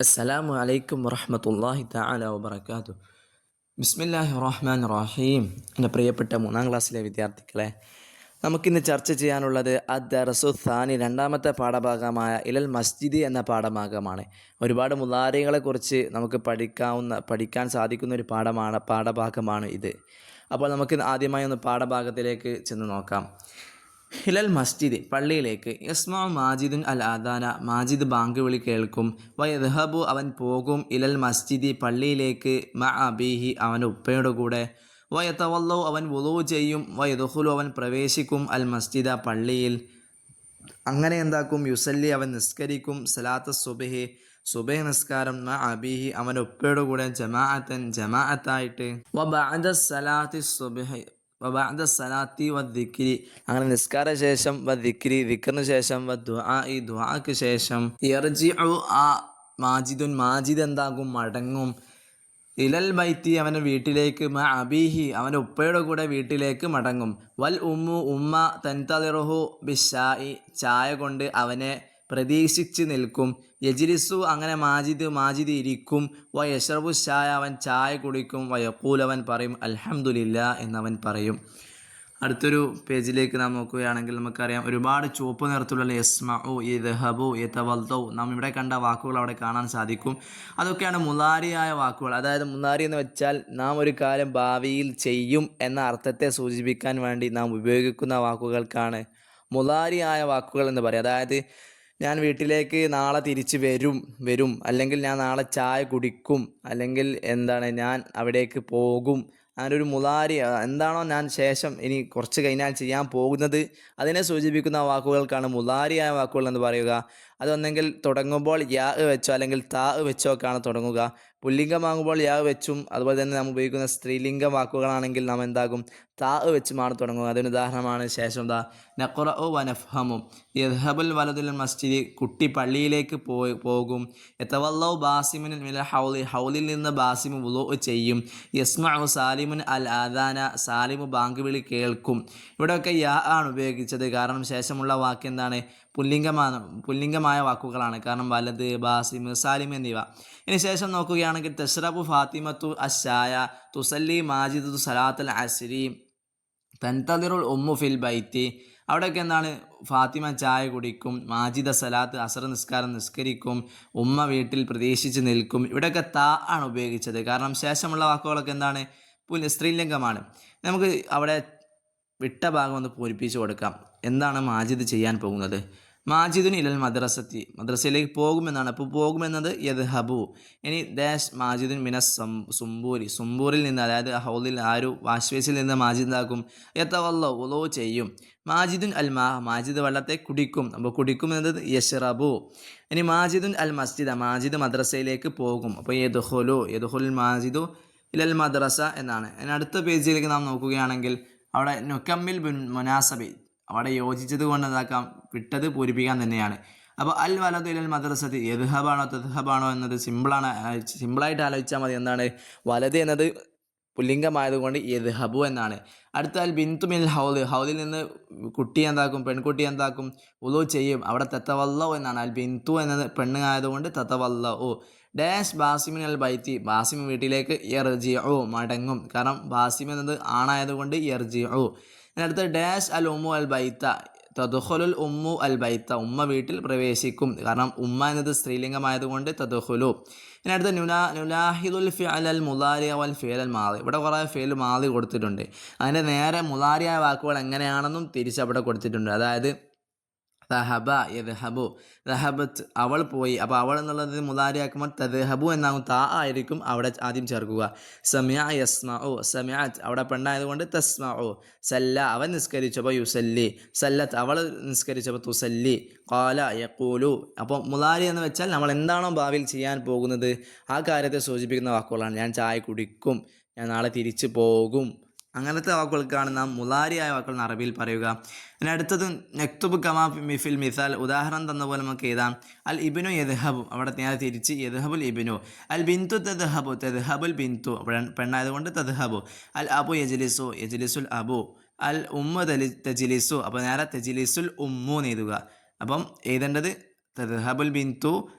അസ്സലാമു അലൈക്കും വറഹമത്തല്ലാഹി തആല വബറകാതു ബിസ്മില്ലാഹി റഹ്മാൻ റഹീം എന്റെ പ്രിയപ്പെട്ട മൂന്നാം ക്ലാസ്സിലെ വിദ്യാർത്ഥികളെ നമുക്കിന്ന് ചർച്ച ചെയ്യാനുള്ളത് അദ്ദറസു ഥാനി രണ്ടാമത്തെ പാഠഭാഗമായ ഇലൽ മസ്ജിദ് എന്ന പാഠഭാഗമാണ്. ഒരുപാട് മുലാരികളെക്കുറിച്ച് നമുക്ക് പഠിക്കാവുന്ന പഠിക്കാൻ സാധിക്കുന്ന ഒരു പാഠമാണ് പാഠഭാഗമാണ് ഇത്. അപ്പോൾ നമുക്ക് ആദ്യമായി ഒന്ന് പാഠഭാഗത്തിലേക്ക് ചെന്ന് നോക്കാം. ഹിലൽ മസ്ജിദ് പള്ളിയിലേക്ക് യസ്മാ മാജിദുൻ അൽ ആദാന മാജിദ് ബാങ്ക് വിളി കേൾക്കും. വയദ്ഹബു അവൻ പോകും ഇലൽ മസ്ജിദ് പള്ളിയിലേക്ക് മ അബീഹി അവന്റെ ഉപ്പയുടെ കൂടെ. വയത്തവല്ലോ അവൻ വുളവ് ചെയ്യും. വയദുഹുലു അവൻ പ്രവേശിക്കും അൽ മസ്ജിദ പള്ളിയിൽ. അങ്ങനെ എന്താക്കും? യുസല്ലി അവൻ നിസ്കരിക്കും. സലാത്ത സുബഹി സുബഹ് നിസ്കാരം. മ അബീഹി അവന്റെ ഉപ്പയുടെ കൂടെ ജമാഅത്തൻ ജമാഅത്തായിട്ട്. വ ബഅദ സലാത്തി സുബഹി വബാദ സലാത്തി വ ദിക്രി അങ്ങനെ നിസ്കാര ശേഷം വ ദിക്രി ദിക്കറിന് ശേഷം വ ദുആ ഈ ദുആക്ക് ശേഷം ഇർജി ആ മാജിദുൻ മാജിദ് എന്താകും? മടങ്ങും. ഇലൽ ബൈത്തി അവന്റെ വീട്ടിലേക്ക് മ അബീഹി അവന്റെ ഉപ്പയുടെ കൂടെ വീട്ടിലേക്ക് മടങ്ങും. വൽ ഉമ്മു ഉമ്മ തൻതലിറുഹു ബിഷായി ചായ കൊണ്ട് അവനെ പ്രതീക്ഷിച്ച് നിൽക്കും. യജിരിസു അങ്ങനെ മാജിദ് മാജിദ് ഇരിക്കും. വ യഷറബു ഷായ അവൻ ചായ കുടിക്കും. വയക്കൂൽ അവൻ പറയും അലഹമുല്ല എന്നവൻ പറയും. അടുത്തൊരു പേജിലേക്ക് നാം നോക്കുകയാണെങ്കിൽ നമുക്കറിയാം ഒരുപാട് ചുവപ്പ് നിറത്തിലുള്ള യസ്മഉ യദ്ഹബു യതവൽദൗ നാം ഇവിടെ കണ്ട വാക്കുകൾ അവിടെ കാണാൻ സാധിക്കും. അതൊക്കെയാണ് മുലാരിയായ വാക്കുകൾ. അതായത് മുലാരി എന്ന് വെച്ചാൽ നാം ഒരു കാലം ഭാവിയിൽ ചെയ്യും എന്ന അർത്ഥത്തെ സൂചിപ്പിക്കാൻ വേണ്ടി നാം ഉപയോഗിക്കുന്ന വാക്കുകൾക്കാണ് മുലാരിയായ വാക്കുകൾ എന്ന് പറയും അതായത് ഞാൻ വീട്ടിലേക്ക് നാളെ തിരിച്ച് വരും വരും. അല്ലെങ്കിൽ ഞാൻ നാളെ ചായ കുടിക്കും. അല്ലെങ്കിൽ എന്താണ് ഞാൻ അവിടേക്ക് പോകും. അങ്ങനെ ഒരു മുലാരി എന്താണോ ഞാൻ ശേഷം ഇനി കുറച്ച് കഴിഞ്ഞാൽ ചെയ്യാൻ പോകുന്നത്. അതിനെ സൂചിപ്പിക്കുന്ന വാക്കുകൾക്കാണ് മുതാരിയായ വാക്കുകൾ എന്ന് പറയുക. അതൊന്നെങ്കിൽ തുടങ്ങുമ്പോൾ യാ വെച്ചോ അല്ലെങ്കിൽ താ വെച്ചോ ഒക്കെയാണ് തുടങ്ങുക. പുല്ലിംഗമാകുമ്പോൾ യാ വെച്ചും അതുപോലെ തന്നെ നാം ഉപയോഗിക്കുന്ന സ്ത്രീലിംഗ വാക്കുകളാണെങ്കിൽ നാം എന്താകും? താ വെച്ചുമാണ് തുടങ്ങുക. അതിന് ഉദാഹരണമാണ്. ശേഷം താ നക്കുറ ഓ വനഫമും യദ്ഹബുൽ വലതുൽ മസ്ജിദ് കുട്ടി പള്ളിയിലേക്ക് പോയി പോകും. എത്തവല്ലോ ബാസിമിൻ മില ഹൗലി ഹൗലിൽ നിന്ന് ബാസിമു വുളു ചെയ്യും. യസ്മഉ സാലിമുൻ അൽ ആദാന സാലിമു ബാങ്ക് വിളി കേൾക്കും. ഇവിടെയൊക്കെ യാ ആണ് ഉപയോഗിച്ചത്. കാരണം ശേഷമുള്ള വാക്ക് എന്താണ്? പുല്ലിംഗമാണ് പുല്ലിംഗമായ വാക്കുകളാണ്. കാരണം വലത് ബാസിം സാലിം എന്നിവ. ഇനി ശേഷം നോക്കുകയാണെങ്കിൽ തഷ്റബു ഫാത്തിമത്തു അശായ തുസല്ലി മാജിദു സലാത്തൽ അസ്രി തൻതദിറുൽ ഉമ്മു ഫിൽ ബൈത്തി. അവിടെയൊക്കെ എന്താണ്? ഫാത്തിമ ചായ കുടിക്കും മാജിദ സലാത്ത് അസർ നിസ്കാരം നിസ്കരിക്കും ഉമ്മ വീട്ടിൽ പ്രതീക്ഷിച്ച് നിൽക്കും. ഇവിടെയൊക്കെ താ ആണ് ഉപയോഗിച്ചത്. കാരണം ശേഷമുള്ള വാക്കുകളൊക്കെ എന്താണ്? പുല്ല് സ്ത്രീലിംഗമാണ്. നമുക്ക് അവിടെ വിട്ട ഭാഗം ഒന്ന് പൂരിപ്പിച്ചു കൊടുക്കാം. എന്താണ് മാജിദ് ചെയ്യാൻ പോകുന്നത്? മാജിദുൻ ഇലൽ മദ്രസത്തി. മദ്രസയിലേക്ക് പോകുമെന്നാണ്. അപ്പോൾ പോകുമെന്നത് യത് ഹബു ഇനി ദാസ് മാജിദുൻ മിനസ് സുംബൂരി. സുംബൂരിൽ നിന്ന് അതായത് ഹൗലിൽ ആരു വാഷ്വേസിൽ നിന്ന് മാജിദ് എന്താക്കും? എത്തവല്ലോ ഉലോ ചെയ്യും. മാജിദുൻ അൽ മാ മാജിദ് വെള്ളത്തെ കുടിക്കും. അപ്പോൾ കുടിക്കും എന്നത് യഷറബു ഇനി മാജിദുൻ അൽ മസ്ജിദ മാജിദ് മദ്രസയിലേക്ക് പോകും. അപ്പോൾ യദുഹുലു യദുഹുൽ മാജിദു ഇലൽ മദ്രസ എന്നാണ്. ഇനി അടുത്ത പേജിലേക്ക് നാം നോക്കുകയാണെങ്കിൽ അവിടെ നുക്കമ്മിൽ മുനാസബി അവിടെ യോജിച്ചത് കൊണ്ട് എന്താക്കാം? വിട്ടത് പൂരിപ്പിക്കാൻ തന്നെയാണ്. അപ്പോൾ അൽ വലതു ഇലൽ മദ്രസത്തി യഥഹബാണോ തദ്ഹബാണോ എന്നത് സിമ്പിളാണ് സിമ്പിളായിട്ട് ആലോചിച്ചാൽ മതി എന്താണ്? വലത് എന്നത് പുല്ലിംഗമായതുകൊണ്ട് യദ്ഹബു എന്നാണ്. അടുത്ത അൽ ബിന്തു മിൽ ഹൗദ്. ഹൗദിൽ നിന്ന് കുട്ടി എന്താക്കും? പെൺകുട്ടി എന്താക്കും? ഉലു ചെയ്യും. അവിടെ തത്തവല്ലോ എന്നാണ്. അൽ ബിന്തു എന്നത് പെണ്ണ് ആയതുകൊണ്ട് തത്തവല്ലോ ഡാഷ് ബാസിമിൻ അൽ ബൈത്തി. ബാസിം വീട്ടിലേക്ക് എർജി ഓ മടങ്ങും. കാരണം ബാസിം എന്നത് ആണായതുകൊണ്ട് എർജി ഓ അടുത്ത ഡാഷ് അൽ ഉമ്മു അൽ ബൈത്ത. തദുഹുലുൽ ഉമ്മു അൽ ബൈത്ത. ഉമ്മ വീട്ടിൽ പ്രവേശിക്കും. കാരണം ഉമ്മ എന്നത് സ്ത്രീലിംഗമായതുകൊണ്ട് തദുഹുലു ഇനി അടുത്ത നുലാ നുലാഹിദുൽ ഫിഅൽ അൽ മുലാരിയ വൽ ഫിയൽ അൽ മാറി ഇവിടെ കുറേ ഫിയൽ മാറി കൊടുത്തിട്ടുണ്ട്. അതിന്റെ നേരെ മുലാരിയായ വാക്കുകൾ എങ്ങനെയാണെന്നും തിരിച്ചവിടെ കൊടുത്തിട്ടുണ്ട്. അതായത് ദഹബ യദ്ഹബു. റഹബത്ത് അവൾ പോയി. അപ്പോൾ അവൾ എന്നുള്ളത് മുതാരിയാക്കുമ്പോൾ തദ്ഹബു എന്നാകും താ ആയിരിക്കും അവിടെ ആദ്യം ചേർക്കുക. സമയ ഓ സമയാത്ത് അവിടെ പെണ്ണായതുകൊണ്ട് ഓ സല്ല അവൻ നിസ്കരിച്ചപ്പോൾ യുസല്ലി. സല്ലത്ത് അവൾ നിസ്കരിച്ചപ്പോൾ തുസല്ലി. കോല യക്കൂലു അപ്പോൾ മുതാരി എന്ന് വെച്ചാൽ നമ്മൾ എന്താണോ ഭാവിയിൽ ചെയ്യാൻ പോകുന്നത് ആ കാര്യത്തെ സൂചിപ്പിക്കുന്ന വാക്കുകളാണ്. ഞാൻ ചായ കുടിക്കും. ഞാൻ നാളെ തിരിച്ചു പോകും. അങ്ങനത്തെ വാക്കുകൾക്കാണ് നാം മുലാരിയായ വാക്കുകൾ അറബിയിൽ പറയുക. ഇനി അടുത്തത് നെക്തുബ് കമാ മിഫിൽ മിസാൽ. ഉദാഹരണം തന്ന പോലെ നമുക്ക് എഴുതാം. അൽ ഇബിനു യദ്ഹബു. അവിടെ നേരെ തിരിച്ച് യദ്ഹബുൽ ഇബിനു. അൽ ബിന്തു തദ്ഹബു. തദ്ഹബുൽ ബിന്തു. പെണ്ണായതുകൊണ്ട് തദ്ഹബു. അൽ അബു യജ്ലിസു. യജ്ലിസുൽ അബു. അൽ ഉമ്മ തലി തജിലിസു. അപ്പോൾ നേരെ തജിലിസുൽ ഉമ്മു എഴുതുക. അപ്പം എഴുതേണ്ടത് തദ്ഹബുൽ ബിന്തു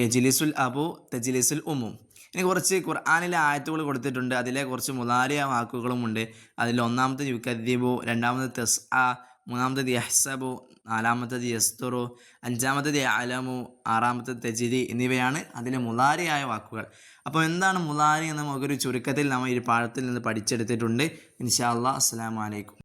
യജിലിസുൽ അബു തജിലിസുൽ ഉമു ഇനി കുറച്ച് ഖുർആാനിലെ ആയത്തുകൾ കൊടുത്തിട്ടുണ്ട്. അതിലെ കുറച്ച് മുതാരിയ വാക്കുകളും ഉണ്ട് അതിൽ ഒന്നാമത്തെ യുക്കദ്ദീബു രണ്ടാമത്തെ തെസ് ആ മൂന്നാമത്തത് യഹ്സബു നാലാമത്തത് യസ്തുറു അഞ്ചാമത്തത് അലമു ആറാമത്തെ തെജിരി എന്നിവയാണ് അതിലെ മുലാരിയായ വാക്കുകൾ. അപ്പോൾ എന്താണ് മുലാരി എന്ന് നമുക്കൊരു ചുരുക്കത്തിൽ നമ്മൾ ഈ പാഠത്തിൽ നിന്ന് പഠിച്ചെടുത്തിട്ടുണ്ട്. ഇൻഷാ അല്ലാ അസ്സാം വലൈക്കും